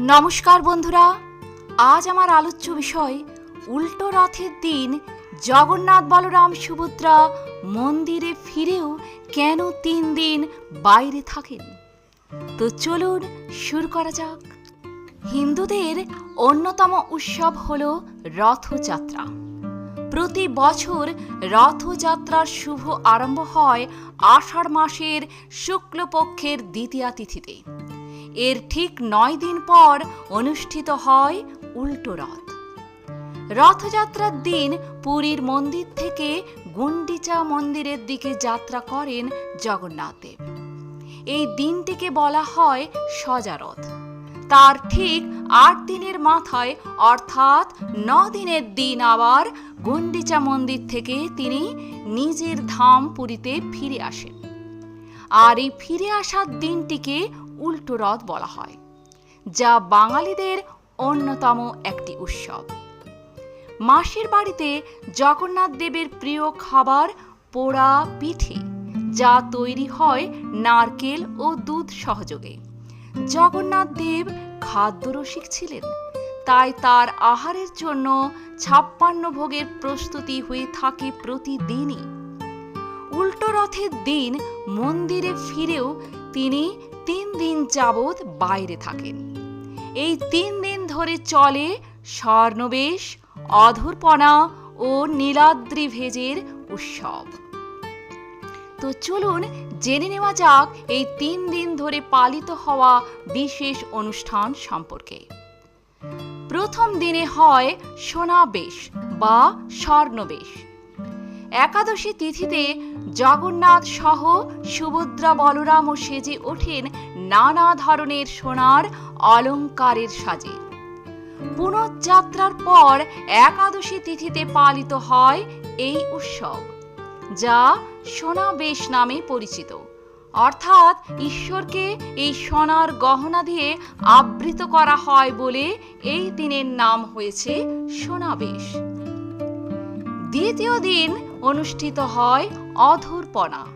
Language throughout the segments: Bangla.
নমস্কার বন্ধুরা, আজ আমার আলোচ্য বিষয় উল্টো রথের দিন জগন্নাথ বলরাম সুভদ্রা মন্দিরে ফিরেও কেন তিন দিন বাইরে থাকেন? তো চলুন শুরু করা যাক। হিন্দুদের অন্যতম উৎসব হল রথযাত্রা। প্রতি বছর রথযাত্রার শুভ আরম্ভ হয় আষাঢ় মাসের শুক্লপক্ষের দ্বিতীয়া তিথিতে। এর ঠিক নয় দিন পর অনুষ্ঠিত হয় উল্টো রথ। রথযাত্রার দিন পুরীর মন্দির থেকে গুন্ডিচা মন্দিরের দিকে যাত্রা করেন জগন্নাথ দেব। এই দিনটিকে বলা হয় সজারথ তার ঠিক আট দিনের মাথায়, অর্থাৎ ন দিনের দিন আবার গুন্ডিচা মন্দির থেকে তিনি নিজের ধাম পুরীতে ফিরে আসেন। আর এই ফিরে আসার দিনটিকে উল্টো রথ বলা হয়, যা বাঙালিদের অন্যতম একটি উৎসব। মাসির বাড়িতে জগন্নাথ দেবের প্রিয় খাবার পোড়া পিঠে, যা তৈরি হয় নারকেল ও দুধ সহযোগে। জগন্নাথ দেব খাদ্যরসিক ছিলেন, তাই তার আহারের জন্য ছাপ্পান্ন ভোগের প্রস্তুতি হয়ে থাকে প্রতিদিনই। উল্টো রথের দিন মন্দিরে ফিরেও তিনি তিন দিন যাবৎ বাইরে থাকেন এই তিন দিন ধরে চলে স্বর্ণবেশ অধরপনা ও নীলাদ্রি ভেজের উৎসব। তো চলুন জেনে নেওয়া যাক এই তিন দিন ধরে পালিত হওয়া বিশেষ অনুষ্ঠান সম্পর্কে। প্রথম দিনে হয় সোনাবেশ বা স্বর্ণবেশ। একাদশী তিথিতে জগন্নাথ সহ সুভদ্রা বলরাম ও সেজে ওঠেন নানা ধরনের সোনার অলঙ্কারের সাজে। পুনঃযাত্রার পর একাদশী তিথিতে পালিত হয় এই উৎসব, যা সোনাবেশ নামে পরিচিত। অর্থাৎ ঈশ্বরকে এই সোনার গহনা দিয়ে আবৃত করা হয় বলে এই দিনের নাম হয়েছে সোনাবেশ। দ্বিতীয় দিন অনুষ্ঠিত হয় অধরপনা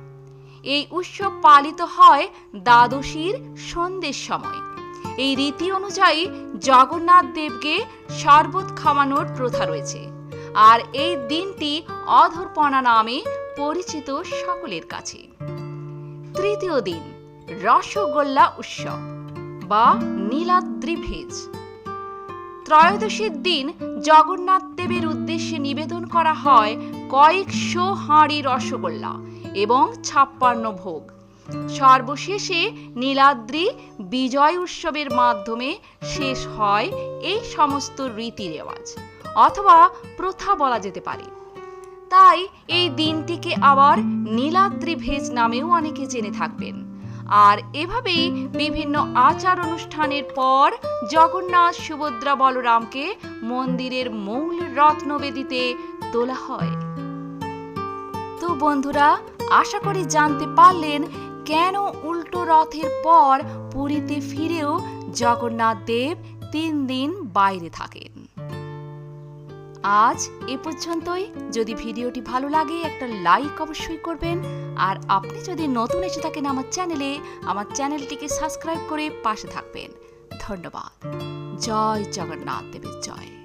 এই উৎসব পালিত হয় দ্বাদশীর সন্ধ্যের সময়। এই রীতি অনুযায়ী জগন্নাথ দেবকে শরবত খাওয়ানোর প্রথা রয়েছে। আর এই দিনটি অধরপনা নামে পরিচিত সকলের কাছে। তৃতীয় দিন, রসগোল্লা উৎসব বা নীলাদ্রি ভেজ। ত্রয়োদশীর দিন জগন্নাথ দেবের উদ্দেশ্যে নিবেদন করা হয় কয়েকশো হাঁড়ি রসগোল্লা এবং ছাপ্পান্ন ভোগ। সর্বশেষে নীলাদ্রি বিজয় উৎসবের মাধ্যমে শেষ হয় এই সমস্ত রীতি রেওয়াজ অথবা প্রথা বলা যেতে পারে। তাই এই দিনটিকে আবার নীলাদ্রি ভেজ নামেও অনেকে জেনে থাকবেন। আর এভাবেই বিভিন্ন আচার অনুষ্ঠানের পর জগন্নাথ সুভদ্রা বলরামকে মন্দিরের মূল রত্নবেদিতে তোলা হয়। তো বন্ধুরা, আশা করি জানতে পারলেন কেন উল্টো রথের পর পুরীতে ফিরেও জগন্নাথ দেব তিন দিন বাইরে থাকেন। আজ এ পর্যন্তই। যদি ভিডিওটি ভালো লাগে, একটা লাইক অবশ্যই করবেন। আর আপনি যদি নতুন এসে থাকেন আমার চ্যানেলে, আমার চ্যানেলটিকে সাবস্ক্রাইব করে পাশে থাকবেন। ধন্যবাদ। জয় জগন্নাথ দেবের জয়।